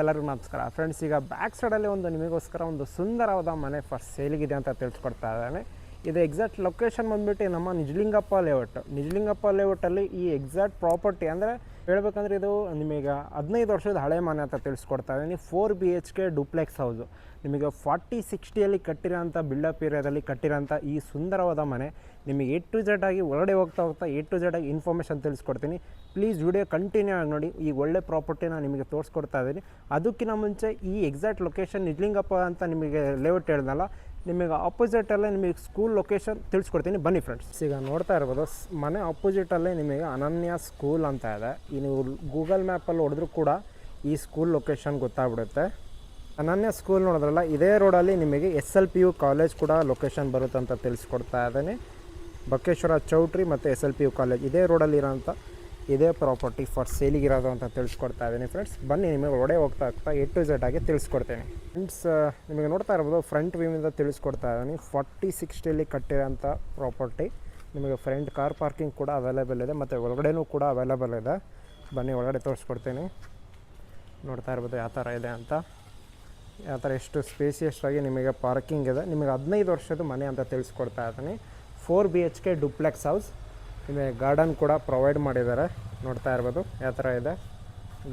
ಎಲ್ಲರಿಗೂ ನಮಸ್ಕಾರ. ಫ್ರೆಂಡ್ಸ್ ಈಗ ಬ್ಯಾಕ್ ಸೈಡಲ್ಲಿ ಒಂದು ನಿಮಗೋಸ್ಕರ ಒಂದು ಸುಂದರವಾದ ಮನೆ ಫಾರ್ ಸೇಲಿಗಿದೆ ಅಂತ ತಿಳಿಸ್ಕೊಡ್ತಾ ಇದ್ದಾನೆ. ಇದು ಎಕ್ಸಾಕ್ಟ್ ಲೊಕೇಶನ್ ಬಂದುಬಿಟ್ಟು ನಮ್ಮ ನಿಜಲಿಂಗಪ್ಪ ಲೇಔಟ್ ನಿಜಲಿಂಗಪ್ಪ ಲೇಔಟಲ್ಲಿ ಈ ಎಕ್ಸಾಕ್ಟ್ ಪ್ರಾಪರ್ಟಿ ಅಂದರೆ ಹೇಳ್ಬೇಕಂದ್ರೆ ಇದು ನಿಮಗೆ ಹದಿನೈದು ವರ್ಷದ ಹಳೆ ಮನೆ ಅಂತ ತಿಳಿಸ್ಕೊಡ್ತಾ ಇದ್ದೀನಿ. Four B H K duplex house ನಿಮಗೆ ಫಾರ್ಟಿ ಸಿಕ್ಸ್ಟಿಯಲ್ಲಿ ಕಟ್ಟಿರೋಂಥ ಬಿಲ್ಡಪ್ ಏರಿಯಾದಲ್ಲಿ ಕಟ್ಟಿರೋಂಥ ಈ ಸುಂದರವಾದ ಮನೆ ನಿಮಗೆ ಎ ಟು ಜೆಡ್ ಆಗಿ ಒಳಗಡೆ ಹೋಗ್ತಾ ಹೋಗ್ತಾ ಎ ಟು ಜೆಡ್ ಆಗಿ ಇನ್ಫಾರ್ಮೇಷನ್ ತಿಳಿಸ್ಕೊಡ್ತೀನಿ. ಪ್ಲೀಸ್ ವಿಡಿಯೋ ಕಂಟಿನ್ಯೂ ಆಗಿ ನೋಡಿ. ಈ ಒಳ್ಳೆ ಪ್ರಾಪರ್ಟಿನ ನಿಮಗೆ ತೋರಿಸ್ಕೊಡ್ತಾ ಇದ್ದೀನಿ. ಅದಕ್ಕಿಂತ ಮುಂಚೆ ಈ ಎಕ್ಸಾಕ್ಟ್ ಲೊಕೇಶನ್ ನಿಜ್ಲಿಂಗಪ್ಪ ಅಂತ ನಿಮಗೆ ಲೇಔಟ್ ಹೇಳ್ದಲ್ಲ, ನಿಮಗೆ ಆಪೋಸಿಟಲ್ಲೇ ನಿಮಗೆ ಸ್ಕೂಲ್ ಲೊಕೇಶನ್ ತಿಳಿಸ್ಕೊಡ್ತೀನಿ. ಬನ್ನಿ ಫ್ರೆಂಡ್ಸ್ ಈಗ ನೋಡ್ತಾ ಇರ್ಬೋದು ಮನೆ ಆಪೋಸಿಟಲ್ಲೇ ನಿಮಗೆ ಅನನ್ಯ ಸ್ಕೂಲ್ ಅಂತ ಇದೆ. ಈ ನೀವು ಗೂಗಲ್ ಮ್ಯಾಪಲ್ಲಿ ಹೊಡೆದ್ರೂ ಕೂಡ ಈ ಸ್ಕೂಲ್ ಲೊಕೇಶನ್ ಗೊತ್ತಾಗ್ಬಿಡುತ್ತೆ. ಅನನ್ಯ ಸ್ಕೂಲ್ ನೋಡಿದ್ರಲ್ಲ, ಇದೇ ರೋಡಲ್ಲಿ ನಿಮಗೆ S L P U college ಕೂಡ ಲೊಕೇಶನ್ ಬರುತ್ತೆ ಅಂತ ತಿಳಿಸ್ಕೊಡ್ತಾ ಇದ್ದೀನಿ. ಬಕ್ಕೇಶ್ವರ ಚೌಟ್ರಿ ಮತ್ತು S L P U college ಇದೇ ರೋಡಲ್ಲಿ ಇರೋಂಥ ಇದೇ ಪ್ರಾಪರ್ಟಿ ಫಾರ್ ಸೇಲಿಗಿರೋದು ಅಂತ ತಿಳಿಸ್ಕೊಡ್ತಾ ಇದ್ದೀನಿ ಫ್ರೆಂಡ್ಸ್ ಬನ್ನಿ, ನಿಮಗೆ ಒಡೆ ಹೋಗ್ತಾ ಹೋಗ್ತಾ ಎ ಟು ಝೆಡ್ ಆಗಿ ತಿಳಿಸ್ಕೊಡ್ತೀನಿ. ಫ್ರೆಂಡ್ಸ್ ನಿಮಗೆ ನೋಡ್ತಾ ಇರ್ಬೋದು ಫ್ರಂಟ್ ವ್ಯೂವಿಂದ ತಿಳಿಸ್ಕೊಡ್ತಾ ಇದ್ದೀನಿ. ಫಾರ್ಟಿ ಸಿಕ್ಸ್ಟಿಯಲ್ಲಿ ಕಟ್ಟಿರೋಂಥ ಪ್ರಾಪರ್ಟಿ ನಿಮಗೆ ಫ್ರಂಟ್ ಕಾರ್ ಪಾರ್ಕಿಂಗ್ ಕೂಡ ಅವೈಲೇಬಲ್ ಇದೆ, ಮತ್ತು ಒಳಗಡೆನೂ ಕೂಡ ಅವೈಲೇಬಲ್ ಇದೆ. ಬನ್ನಿ, ಒಳಗಡೆ ತೋರಿಸ್ಕೊಡ್ತೀನಿ. ನೋಡ್ತಾ ಇರ್ಬೋದು, ಯಾವ ಥರ ಇದೆ ಅಂತ. ಯಾವ ಥರ ಎಷ್ಟು ಸ್ಪೇಸಿಯಸ್ ಆಗಿ ನಿಮಗೆ ಪಾರ್ಕಿಂಗ್ ಇದೆ. ನಿಮಗೆ ಹದಿನೈದು ವರ್ಷದ ಮನೆ ಅಂತ ತಿಳಿಸ್ಕೊಡ್ತಾ ಇದ್ದೀನಿ. Four B H K duplex house ನಿಮಗೆ ಗಾರ್ಡನ್ ಕೂಡ ಪ್ರೊವೈಡ್ ಮಾಡಿದ್ದಾರೆ. ನೋಡ್ತಾ ಇರ್ಬೋದು, ಯಾವ ಥರ ಇದೆ.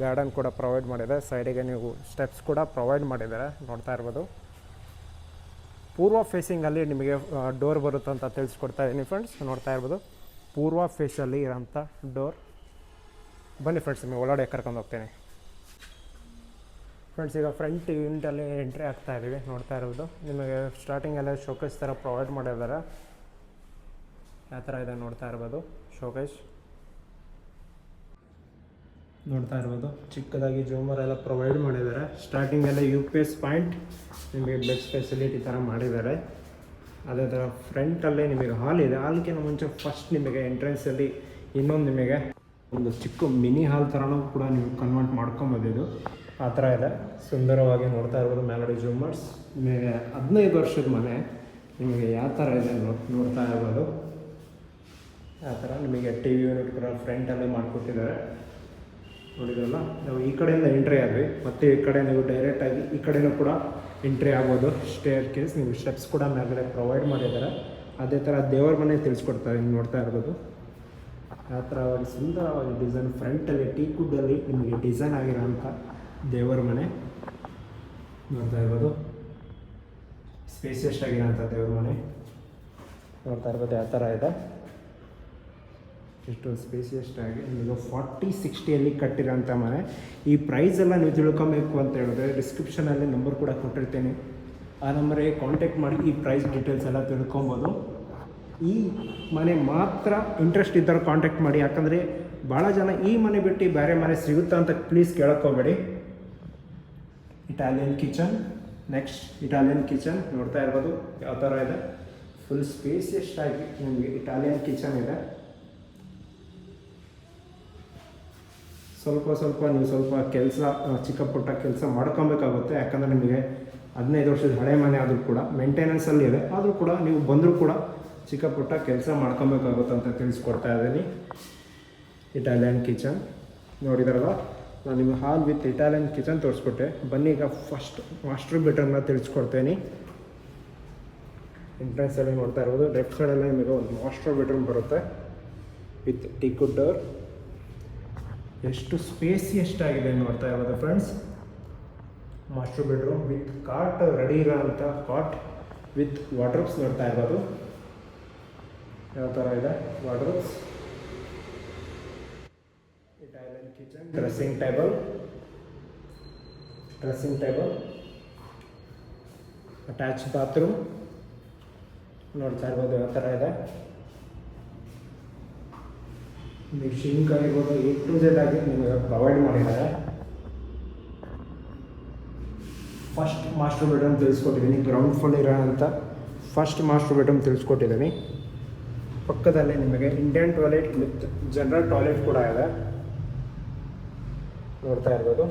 ಗಾರ್ಡನ್ ಕೂಡ ಪ್ರೊವೈಡ್ ಮಾಡಿದೆ. ಸೈಡಿಗೆ ನೀವು ಸ್ಟೆಪ್ಸ್ ಕೂಡ ಪ್ರೊವೈಡ್ ಮಾಡಿದ್ದಾರೆ. ನೋಡ್ತಾ ಇರ್ಬೋದು. ಪೂರ್ವ ಫೇಸಿಂಗಲ್ಲಿ ನಿಮಗೆ ಡೋರ್ ಬರುತ್ತೆ ಅಂತ ತಿಳಿಸ್ಕೊಡ್ತಾ ಇದ್ದೀನಿ ಫ್ರೆಂಡ್ಸ್ ನೋಡ್ತಾ ಇರ್ಬೋದು. ಪೂರ್ವ ಫೇಸಲ್ಲಿ ಇರೋಂಥ ಡೋರ್ ಬನ್ನಿ ಫ್ರೆಂಡ್ಸ್ ನಿಮಗೆ ಒಳಗಡೆ ಕರ್ಕೊಂಡು ಹೋಗ್ತೀನಿ. ಫ್ರೆಂಡ್ಸ್ ಈಗ ಫ್ರಂಟ್ ಯೂನಿಟಲ್ಲಿ ಎಂಟ್ರಿ ಆಗ್ತಾ ಇದ್ದೀವಿ ನೋಡ್ತಾ ಇರೋದು ನಿಮಗೆ ಸ್ಟಾರ್ಟಿಂಗಲ್ಲೇ ಶೋಕೇಸ್ ಥರ ಪ್ರೊವೈಡ್ ಮಾಡಿದ್ದಾರೆ. ಯಾವ ಥರ ಇದೆ ನೋಡ್ತಾ ಇರ್ಬೋದು. ಶೋಕೇಶ್ ನೋಡ್ತಾ ಇರ್ಬೋದು. ಚಿಕ್ಕದಾಗಿ ಜೂಮರ್ ಎಲ್ಲ ಪ್ರೊವೈಡ್ ಮಾಡಿದ್ದಾರೆ. ಸ್ಟಾರ್ಟಿಂಗೆಲ್ಲ ಯು ಪಿ ಎಸ್ ಪಾಯಿಂಟ್ ನಿಮಗೆ ಬೆಡ್ ಫೆಸಿಲಿಟಿ ಥರ ಮಾಡಿದ್ದಾರೆ. ಅದೇ ಥರ ಫ್ರಂಟಲ್ಲೇ ನಿಮಗೆ ಹಾಲ್ ಇದೆ. ಹಾಲ್ಗಿಂತ ಮುಂಚೆ ಫಸ್ಟ್ ನಿಮಗೆ ಎಂಟ್ರೆನ್ಸಲ್ಲಿ ಇನ್ನೊಂದು ನಿಮಗೆ ಒಂದು ಚಿಕ್ಕ ಮಿನಿ ಹಾಲ್ ಥರನೂ ಕೂಡ ನೀವು ಕನ್ವರ್ಟ್ ಮಾಡ್ಕೊಂಬೋದಿದ್ದು. ಆ ಥರ ಇದೆ. ಸುಂದರವಾಗಿ ನೋಡ್ತಾ ಇರ್ಬೋದು ಮ್ಯಾಲಡಿ ಜೂಮರ್ಸ್ ನಿಮಗೆ ಹದಿನೈದು ವರ್ಷದ ಮನೆ. ನಿಮಗೆ ಯಾವ ಥರ ಇದೆ ನೋಡ್ತಾ ಇರ್ಬೋದು. ಆ ಥರ ನಿಮಗೆ ಟಿ ವಿ ಯೂನಿಟ್ ಕೂಡ ಫ್ರಂಟಲ್ಲೇ ಮಾಡಿಕೊಟ್ಟಿದ್ದಾರೆ. ನೋಡಿದ್ರಲ್ಲ? ನಾವು ಈ ಕಡೆಯಿಂದ ಎಂಟ್ರಿ ಆದ್ವಿ. ಮತ್ತು ಈ ಕಡೆ ನೀವು ಡೈರೆಕ್ಟಾಗಿ ಈ ಕಡೆನೂ ಕೂಡ ಎಂಟ್ರಿ ಆಗ್ಬೋದು. ಸ್ಟೇರ್ ಕೇಸ್ ನೀವು ಸ್ಟೆಪ್ಸ್ ಕೂಡ ಮೇಲ್ಗಡೆ ಪ್ರೊವೈಡ್ ಮಾಡಿದ್ದಾರೆ. ಅದೇ ಥರ ದೇವರ ಮನೆ ತಿಳಿಸ್ಕೊಡ್ತಾರೆ, ನೀವು ನೋಡ್ತಾ ಇರ್ಬೋದು. ಆ ಥರ ಒಂದು ಸುಂದರವಾಗಿ ಡಿಸೈನ್ ಫ್ರಂಟಲ್ಲಿ ಟೀ ಕುಡ್ಡಲ್ಲಿ ನಿಮಗೆ ಡಿಸೈನ್ ಆಗಿರೋಂಥ ದೇವರ ಮನೆ ನೋಡ್ತಾ ಇರ್ಬೋದು. ಸ್ಪೇಸಿಯಸ್ಟ್ ಆಗಿರೋಂಥ ದೇವರ ಮನೆ ನೋಡ್ತಾ ಇರ್ಬೋದು. ಯಾವ ಥರ ಇದೆ? ಎಷ್ಟು ಸ್ಪೇಸಿಯಸ್ಟ್ ಆಗಿ ನಿಮಗೆ ಫಾರ್ಟಿ, ಸಿಕ್ಸ್ಟಿಯಲ್ಲಿ ಕಟ್ಟಿರೋಂಥ ಮನೆ. ಈ ಪ್ರೈಸ್ ಎಲ್ಲ ನೀವು ತಿಳ್ಕೊಬೇಕು ಅಂತ ಹೇಳಿದ್ರೆ ಡಿಸ್ಕ್ರಿಪ್ಷನಲ್ಲಿ ನಂಬರ್ ಕೂಡ ಕೊಟ್ಟಿರ್ತೀನಿ. ಆ ನಂಬರಿಗೆ ಕಾಂಟ್ಯಾಕ್ಟ್ ಮಾಡಿ ಈ ಪ್ರೈಸ್ ಡೀಟೇಲ್ಸ್ ಎಲ್ಲ ತಿಳ್ಕೊಬೋದು. ಈ ಮನೆ ಮಾತ್ರ ಇಂಟ್ರೆಸ್ಟ್ ಇದ್ದಾರೆ ಕಾಂಟ್ಯಾಕ್ಟ್ ಮಾಡಿ. ಯಾಕಂದರೆ ಭಾಳ ಜನ ಈ ಮನೆ ಬಿಟ್ಟು ಬೇರೆ ಮನೆ ಸಿಗುತ್ತಾ ಅಂತ please ಕೇಳ್ಕೊಬೇಡಿ Italian kitchen next Italian kitchen ನೋಡ್ತಾ ಇರ್ಬೋದು. ಯಾವ ಥರ ಇದೆ? ಫುಲ್ ಸ್ಪೇಸಿಯಸ್ಟಾಗಿ ನಿಮಗೆ ಇಟಾಲಿಯನ್ ಕಿಚನ್ ಇದೆ. ಸ್ವಲ್ಪ ಸ್ವಲ್ಪ ನೀವು ಸ್ವಲ್ಪ ಕೆಲಸ ಚಿಕ್ಕ ಪುಟ್ಟ ಕೆಲಸ ಮಾಡ್ಕೊಬೇಕಾಗುತ್ತೆ. ಯಾಕಂದರೆ ನಿಮಗೆ ಹದಿನೈದು ವರ್ಷದ ಹಳೆ ಮನೆ ಆದರೂ ಕೂಡ ಮೇಂಟೆನೆನ್ಸಲ್ಲಿ ಇದೆ. ಆದರೂ ಕೂಡ ನೀವು ಬಂದರೂ ಕೂಡ ಚಿಕ್ಕ ಪುಟ್ಟ ಕೆಲಸ ಮಾಡ್ಕೊಬೇಕಾಗುತ್ತೆ ಅಂತ ತಿಳಿಸ್ಕೊಡ್ತಾ ಇದ್ದೀನಿ. ಇಟಾಲಿಯನ್ ಕಿಚನ್ ನೋಡಿದಾರಲ್ಲ ನಾನು ನಿಮಗೆ ಹಾಲ್ ವಿತ್ ಇಟಾಲಿಯನ್ ಕಿಚನ್ ತೋರಿಸ್ಕೊಟ್ಟೆ ಬನ್ನಿ, ಈಗ ಫಸ್ಟ್ ಮಾಸ್ಟರ್ ಬೆಡ್ರೂಮ್ನ ತಿಳಿಸ್ಕೊಡ್ತೇನೆ. ಎಂಟ್ರೆನ್ಸಲ್ಲಿ ನೋಡ್ತಾ ಇರ್ಬೋದು. ಲೆಫ್ಟ್ ಸೈಡಲ್ಲೇ ನಿಮಗೆ ಒಂದು ಮಾಸ್ಟರ್ ಬೆಡ್ರೂಮ್ ಬರುತ್ತೆ. ವಿತ್ ಟಿಕ್ಕು ಡೋರ್ ಎಷ್ಟು ಸ್ಪೇಸ್ ಎಷ್ಟಾಗಿದೆ ನೋಡ್ತಾ ಇರೋದು friends master bedroom with cot ready ಇರೋಂಥ ಕಾಟ್ ವಿತ್ ವಾಡ್ರೂಬ್ಸ್ ನೋಡ್ತಾ ಇರೋದು. ಯಾವ ಥರ ಇದೆ? Wardrobes Italian kitchen dressing table dressing table attach bathroom ನೋಡ್ತಾ ಇರ್ಬೋದು ಯಾವ ಥರ ಇದೆ? ಆಗಿರ್ಬೋದು ಎ ಟು ಜೆಡ್ ಆಗಿ ನಿಮಗೆ ಪ್ರೊವೈಡ್ ಮಾಡಿದ್ದಾರೆ. ಫಸ್ಟ್ ಮಾಸ್ಟರ್ ಬೆಡ್ರೂಮ್ ತಿಳಿಸ್ಕೊಟ್ಟಿದ್ದೀನಿ. ಗ್ರೌಂಡ್ ಫ್ಲೋರ್ ಅಂತ ಫಸ್ಟ್ ಮಾಸ್ಟರ್ ಬೆಡ್ರೂಮ್ ತಿಳಿಸ್ಕೊಟ್ಟಿದ್ದೀನಿ. ಪಕ್ಕದಲ್ಲೇ ನಿಮಗೆ Indian toilet with general toilet ಕೂಡ ಇದೆ. ನೋಡ್ತಾ ಇರ್ಬೋದು.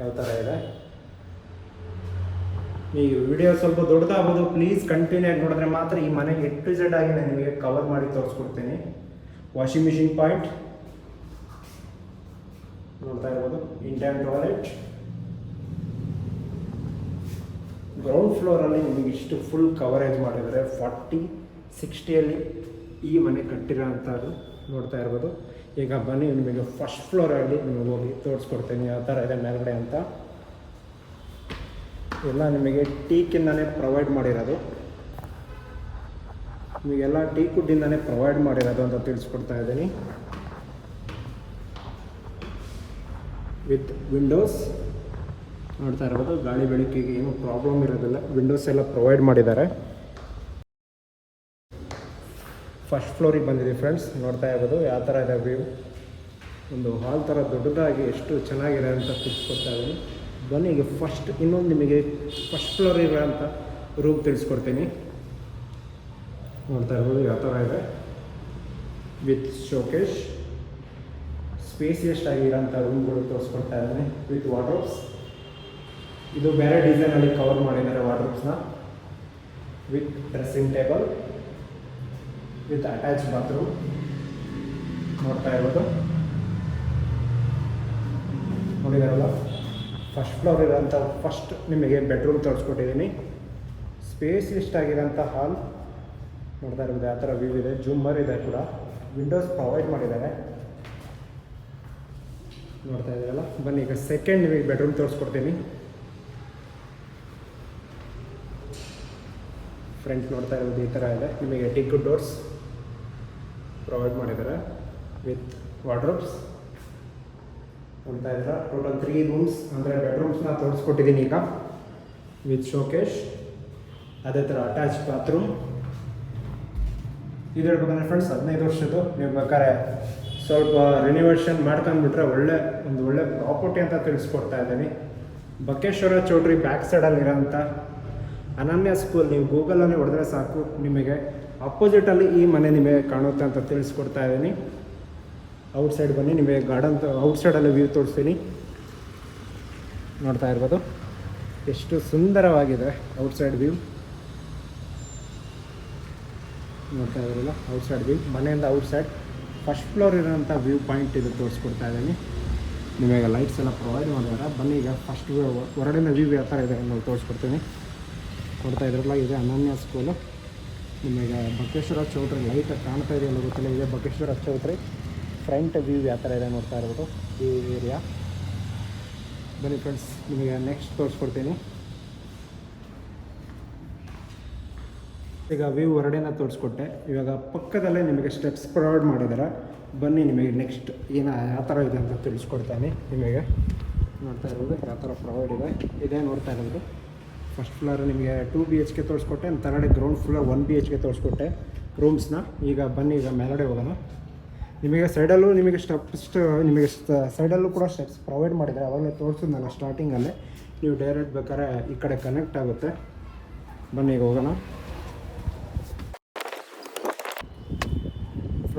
ಯಾವ ಥರ ಇದೆ? ಈ ವಿಡಿಯೋ ಸ್ವಲ್ಪ ದೊಡ್ಡದಾಗ್ಬೋದು. ಪ್ಲೀಸ್ ಕಂಟಿನ್ಯೂ ಆಗಿ ನೋಡಿದ್ರೆ ಮಾತ್ರ ಈ ಮನೆ ಎಟ್ಟು ಟು ಆಗಿ ನಾನು ನಿಮಗೆ ಕವರ್ ಮಾಡಿ ತೋರಿಸ್ಕೊಡ್ತೀನಿ. ವಾಷಿಂಗ್ ಮಿಷಿನ್ ಪಾಯಿಂಟ್ ನೋಡ್ತಾ ಇರ್ಬೋದು ಇಂಡಿಯನ್ ಟಾಯ್ಲೆಟ್ ಗ್ರೌಂಡ್ ಫ್ಲೋರಲ್ಲಿ ನಿಮಗೆ ಇಷ್ಟು ಫುಲ್ ಕವರೇಜ್ ಮಾಡಿದರೆ ಫಾರ್ಟಿ ಸಿಕ್ಸ್ಟಿಯಲ್ಲಿ ಈ ಮನೆ ಕಟ್ಟಿರೋ ಅಂಥದ್ದು ನೋಡ್ತಾ ಇರ್ಬೋದು. ಈಗ ಬನ್ನಿ, ನಿಮಗೆ ಫಸ್ಟ್ ಫ್ಲೋರಲ್ಲಿ ನಿಮಗೆ ಹೋಗಿ ತೋರಿಸ್ಕೊಡ್ತೀನಿ, ಯಾವ ಥರ ಇದೆ ಮೇಲ್ಗಡೆ ಅಂತ. ಎಲ್ಲ ನಿಮಗೆ ಟೀಕಿಂದನೇ ಪ್ರೊವೈಡ್ ಮಾಡಿರೋದು. ನಿಮಗೆಲ್ಲ ಟೀ ಕುಡ್ಡಿಂದನೇ ಪ್ರೊವೈಡ್ ಮಾಡಿರೋದು ಅಂತ ತಿಳಿಸ್ಕೊಡ್ತಾ ಇದ್ದೀನಿ. ವಿತ್ ವಿಂಡೋಸ್ ನೋಡ್ತಾ ಇರ್ಬೋದು, ಗಾಳಿ ಬೆಳಕಿಗೆ ಏನು ಪ್ರಾಬ್ಲಮ್ ಇರೋದಿಲ್ಲ. ವಿಂಡೋಸ್ ಎಲ್ಲ ಪ್ರೊವೈಡ್ ಮಾಡಿದ್ದಾರೆ. ಫಸ್ಟ್ ಫ್ಲೋರಿಗೆ ಬಂದಿದೆ ಫ್ರೆಂಡ್ಸ್ ನೋಡ್ತಾ ಇರ್ಬೋದು, ಯಾವ ಥರ ಇದೆ ವ್ಯೂ ಒಂದು ಹಾಲ್ ಥರ ದೊಡ್ಡದಾಗಿ ಎಷ್ಟು ಚೆನ್ನಾಗಿದೆ ಅಂತ ತಿಳಿಸ್ಕೊಡ್ತಾ ಇದ್ದೀನಿ. ಬನ್ನಿ, ಈಗ ಫಸ್ಟ್ ಇನ್ನೊಂದು ನಿಮಗೆ ಫಸ್ಟ್ ಫ್ಲೋರ್ ಅಂತ ರೂಮ್ ತಿಳಿಸ್ಕೊಡ್ತೀನಿ. ನೋಡ್ತಾ ಇರ್ಬೋದು ಯಾವ ಥರ ಇದೆ. ವಿತ್ ಶೋಕೇಶ್ ಸ್ಪೇಸಿಯಸ್ಟ್ ಆಗಿರೋಂಥ ರೂಮ್ಗಳು ತೋರಿಸ್ಕೊಡ್ತಾ ಇದ್ದೀನಿ ವಿತ್ ವಾರ್ಡ್ರೋಬ್ಸ್ ಇದು ಬೇರೆ ಡಿಸೈನಲ್ಲಿ ಕವರ್ ಮಾಡಿದ್ದಾರೆ ವಾರ್ಡ್ರೋಬ್ಸ್ನ with dressing table with attach bathroom ನೋಡ್ತಾ ಇರ್ಬೋದು ನೋಡಿದಾರಲ್ಲ? ಫಸ್ಟ್ ಫ್ಲೋರ್ ಇರೋಂಥ ಫಸ್ಟ್ ನಿಮಗೆ ಬೆಡ್ರೂಮ್ ತೋರಿಸ್ಕೊಟ್ಟಿದ್ದೀನಿ. ಸ್ಪೇಸಿಯಸ್ಟ್ ಆಗಿರೋಂಥ ಹಾಲ್ ನೋಡ್ತಾ ಇರ್ಬೋದು ಯಾವ ಥರ ವ್ಯೂ ಇದೆ. ಜೂಮರ್ ಇದೆ ಕೂಡ. ವಿಂಡೋಸ್ ಪ್ರೊವೈಡ್ ಮಾಡಿದ್ದಾರೆ. ನೋಡ್ತಾ ಇದ್ದೀರಲ್ಲ? ಬನ್ನಿ, ಈಗ ಸೆಕೆಂಡ್ ನಿಮಗೆ ಬೆಡ್ರೂಮ್ ತೋರಿಸ್ಕೊಡ್ತೀನಿ. ಫ್ರಂಟ್ ನೋಡ್ತಾ ಇರೋದು ಈ ಥರ ಇದೆ. ನಿಮಗೆ ಟಿಕ್ ಡೋರ್ಸ್ ಪ್ರೊವೈಡ್ ಮಾಡಿದ್ದಾರೆ ವಿತ್ ವಾರ್ಡ್ರೋಬ್ಸ್ ನೋಡ್ತಾ ಇದ್ದೀರ? ಟೋಟಲ್ ತ್ರೀ ರೂಮ್ಸ್ ಅಂದರೆ ಬೆಡ್ರೂಮ್ಸ್ನ ತೋರಿಸ್ಕೊಟ್ಟಿದ್ದೀನಿ ಈಗ. ವಿತ್ ಶೋಕೇಶ್ ಅದೇ ಥರ ಅಟ್ಯಾಚ್ ಬಾತ್ರೂಮ್ ಇದು ಹೇಳ್ಬೇಕಂದ್ರೆ ಫ್ರೆಂಡ್ಸ್ ಹದಿನೈದು ವರ್ಷದ್ದು ನೀವು ಬೇಕಾದ್ರೆ ಸ್ವಲ್ಪ ರಿನಿವೇಷನ್ ಮಾಡ್ಕೊಂಡ್ಬಿಟ್ರೆ ಒಳ್ಳೆ, ಒಂದು ಒಳ್ಳೆ ಪ್ರಾಪರ್ಟಿ ಅಂತ ತಿಳಿಸ್ಕೊಡ್ತಾ ಇದ್ದೀನಿ. ಬಕೇಶ್ವರ ಚೌಡ್ರಿ ಬ್ಯಾಕ್ ಸೈಡಲ್ಲಿ ಇರೋಂಥ ಅನನ್ಯ ಸ್ಕೂಲ್ ನೀವು ಗೂಗಲಲ್ಲಿ ಹೊಡೆದ್ರೆ ಸಾಕು. ನಿಮಗೆ ಅಪೋಸಿಟಲ್ಲಿ ಈ ಮನೆ ನಿಮಗೆ ಕಾಣುತ್ತೆ ಅಂತ ತಿಳಿಸ್ಕೊಡ್ತಾ ಇದ್ದೀನಿ. ಔಟ್ ಸೈಡ್ ಬನ್ನಿ, ನಿಮಗೆ ಗಾರ್ಡನ್ ಔಟ್ ಸೈಡಲ್ಲಿ ವ್ಯೂ ತೋರಿಸ್ತೀನಿ. ನೋಡ್ತಾ ಇರ್ಬೋದು. ಎಷ್ಟು ಸುಂದರವಾಗಿದೆ ಔಟ್ ಸೈಡ್ ವ್ಯೂ ನೋಡ್ತಾ ಇದ್ರಲ್ಲ ಔಟ್ ಸೈಡ್ ವ್ಯೂ ಮನೆಯಿಂದ ಔಟ್ ಸೈಡ್ ಫಸ್ಟ್ ಫ್ಲೋರ್ ಇರೋಂಥ ವ್ಯೂ ಪಾಯಿಂಟ್ ಇದು ತೋರಿಸ್ಕೊಡ್ತಾ ಇದ್ದೀನಿ. ನಿಮಗೆ ಲೈಟ್ಸ್ ಎಲ್ಲ ಪ್ರೊವೈಡ್ ಮಾಡಿದಾರೆ. ಬನ್ನಿ ಈಗ ಫಸ್ಟ್ ವ್ಯೂ ಹೊರಡಿನ ವ್ಯೂ ಯಾವ ಥರ ಇದೆ ನಾವು ತೋರಿಸ್ಕೊಡ್ತೀನಿ. ಕೊಡ್ತಾ ಇದ್ರಲ್ಲ, ಇದೆ ಅನನ್ಯ ಸ್ಕೂಲು ನಿಮಗೆ ಬಕೇಶ್ವರ ಚೌಟ್ರಿ ಲೈಟ್ ಕಾಣ್ತಾ ಇದೆಯಲ್ಲ ಗೊತ್ತಿಲ್ಲ. ಇದೆ ಬಕೇಶ್ವರ ಚೌಟ್ರಿ. ಫ್ರಂಟ್ ವ್ಯೂ ಯಾವ ಥರ ಇದೆ ನೋಡ್ತಾ ಇರ್ಬೋದು. ಈ ಏರಿಯಾ ಬನ್ನಿ ಫ್ರೆಂಡ್ಸ್ ನಿಮಗೆ ನೆಕ್ಸ್ಟ್ ತೋರಿಸ್ಕೊಡ್ತೀನಿ. ಈಗ ವ್ಯೂ ಹೊರಡೆನ ತೋರಿಸ್ಕೊಟ್ಟೆ. ಇವಾಗ ಪಕ್ಕದಲ್ಲೇ ನಿಮಗೆ ಸ್ಟೆಪ್ಸ್ ಪ್ರೊವೈಡ್ ಮಾಡಿದ್ದಾರೆ ಬನ್ನಿ ನಿಮಗೆ ನೆಕ್ಸ್ಟ್ ಏನು, ಯಾವ ಥರ ಇದೆ ಅಂತ ತಿಳಿಸ್ಕೊಡ್ತಾನೆ ನಿಮಗೆ. ನೋಡ್ತಾ ಇರೋದು ಯಾವ ಥರ ಪ್ರೊವೈಡ್ ಇದೆ. ಇದೇ ನೋಡ್ತಾ ಇರೋದು. ಫಸ್ಟ್ ಫ್ಲೋರ್ ನಿಮಗೆ ಟೂ ಬಿ ಎಚ್ ಕೆ ತೋರಿಸ್ಕೊಟ್ಟೆ ತರಡೆ ground floor one B H K ತೋರಿಸ್ಕೊಟ್ಟೆ ರೂಮ್ಸ್ನ ಈಗ ಬನ್ನಿ, ಈಗ ಮೇಲಡೆ ಹೋಗೋಣ. ನಿಮಗೆ ಸೈಡಲ್ಲೂ ನಿಮಗೆ ಸ್ಟೆಪ್ಸ್ ನಿಮಗೆ ಸೈಡಲ್ಲೂ ಕೂಡ ಸ್ಟೆಪ್ಸ್ ಪ್ರೊವೈಡ್ ಮಾಡಿದ್ದಾರೆ ಅವಾಗಲೇ ತೋರಿಸಿದ್ನಲ್ಲ ಸ್ಟಾರ್ಟಿಂಗಲ್ಲೇ ನೀವು ಡೈರೆಕ್ಟ್ ಬೇಕಾದ್ರೆ ಈ ಕಡೆ ಕನೆಕ್ಟ್ ಆಗುತ್ತೆ. ಬನ್ನಿ, ಈಗ ಹೋಗೋಣ.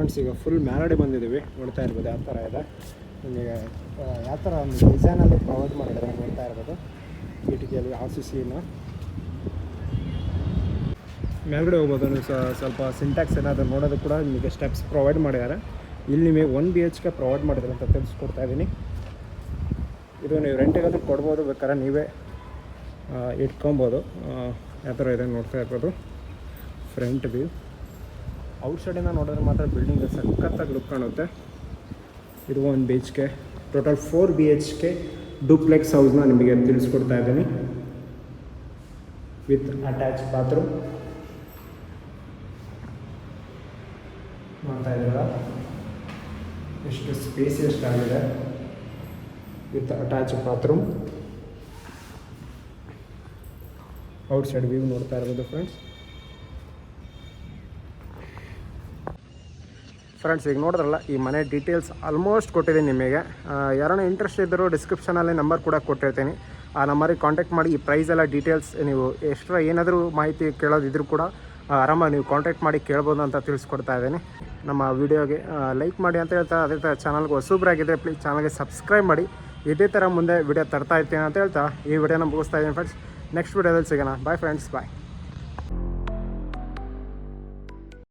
ಫ್ರೆಂಡ್ಸ್ ಈಗ ಫುಲ್ ಮ್ಯಾರಡಿ ಬಂದಿದ್ದೀವಿ. ನೋಡ್ತಾ ಇರ್ಬೋದು ಯಾವ ಥರ ಇದೆ. ನಿಮಗೆ ಯಾವ ಥರ ಒಂದು ಡಿಸೈನಲ್ಲಿ ಪ್ರೊವೈಡ್ ಮಾಡಿದ್ದಾರೆ ನೋಡ್ತಾ ಇರ್ಬೋದು. ಕಿಟಕಿಯಲ್ಲಿ ಆರ್ ಸಿ ಸಿನ ಮೇಲ್ಗಡೆ ಹೋಗ್ಬೋದು ನೀವು ಸ್ವಲ್ಪ ಸಿಂಟ್ಯಾಕ್ಸ್ ಏನಾದರೂ ನೋಡೋದು ಕೂಡ ನಿಮಗೆ ಸ್ಟೆಪ್ಸ್ ಪ್ರೊವೈಡ್ ಮಾಡಿದ್ದಾರೆ. ಇಲ್ಲಿ ನಿಮಗೆ one B H K provide ಮಾಡಿದ್ದಾರೆ ಅಂತ ತಿಳಿಸ್ಕೊಡ್ತಾ ಇದ್ದೀನಿ. ಇದು ನೀವು ರೆಂಟಿಗಾದರೂ ಕೊಡ್ಬೋದು ಬೇಕಾದ್ರೆ ನೀವೇ ಆ, ಇಟ್ಕೊಬೋದು. ಆ, ಯಾವ ಥರ ಇದೆ ನೋಡ್ತಾ ಇರ್ಬೋದು. ಫ್ರಂಟ್ ವ್ಯೂ ಔಟ್ ಸೈಡಿಂದ ನೋಡಿದ್ರೆ ಮಾತ್ರ ಬಿಲ್ಡಿಂಗ್ ಸಖತ್ತಾಗಿ ಲುಕ್ ಕಾಣುತ್ತೆ. ಇದು ಒಂದು B H K total four B H K duplex ಹೌಸ್ನ ನಿಮಗೆ ತಿಳಿಸ್ಕೊಡ್ತಾ ಇದ್ದೀನಿ. ವಿತ್ ಅಟ್ಯಾಚ್ ಬಾತ್ರೂಮ್ ನೋಡ್ತಾ ಇದ್ದೀರಾ? ಎಷ್ಟು ಸ್ಪೇಸಿಯಸ್ಟ್ ಆಗಿದೆ? With attach bathroom outside view ನೋಡ್ತಾ ಇರ್ಬೋದು ಫ್ರೆಂಡ್ಸ್ ಫ್ರೆಂಡ್ಸ್ ಈಗ ನೋಡಿದ್ರಲ್ಲ, ಈ ಮನೆ ಡೀಟೇಲ್ಸ್ ಆಲ್ಮೋಸ್ಟ್ ಕೊಟ್ಟಿದ್ದೀನಿ ನಿಮಗೆ. ಯಾರನ್ನ ಇಂಟ್ರೆಸ್ಟ್ ಇದ್ದರೂ ಡಿಸ್ಕ್ರಿಪ್ಷನಲ್ಲಿ ನಂಬರ್ ಕೂಡ ಕೊಟ್ಟಿರ್ತೀನಿ. ಆ ನಂಬರಿಗೆ ಕಾಂಟ್ಯಾಕ್ಟ್ ಮಾಡಿ, ಈ ಪ್ರೈಸ್ ಎಲ್ಲ ಡೀಟೇಲ್ಸ್ ನೀವು ಎಕ್ಸ್ಟ್ರಾ ಏನಾದರೂ ಮಾಹಿತಿ ಕೇಳೋದಿದ್ರು ಕೂಡ ಆರಾಮಾಗಿ ನೀವು ಕಾಂಟ್ಯಾಕ್ಟ್ ಮಾಡಿ ಕೇಳ್ಬೋದು ಅಂತ ತಿಳಿಸ್ಕೊಡ್ತಾ ಇದ್ದೀನಿ. ನಮ್ಮ ವೀಡಿಯೋಗೆ ಲೈಕ್ ಮಾಡಿ ಅಂತ ಹೇಳ್ತಾ, ಅದೇ ಥರ ಚಾನಲ್ಗೆ ಹೊಸಬ್ರಾಗಿದ್ದರೆ ಪ್ಲೀಸ್ ಚಾನಲ್ಗೆ ಸಬ್ಸ್ಕ್ರೈಬ್ ಮಾಡಿ. ಇದೇ ಥರ ಮುಂದೆ ವಿಡಿಯೋ ತರ್ತಾ ಇರ್ತೀನಿ ಅಂತ ಹೇಳ್ತಾ, ಈ ವಿಡಿಯೋನ ಮುಗಿಸ್ತಾ ಇದ್ದೀನಿ ಫ್ರೆಂಡ್ಸ್ ನೆಕ್ಸ್ಟ್ ವಿಡಿಯೋದಲ್ಲಿ ಸಿಗೋಣ. Bye friends bye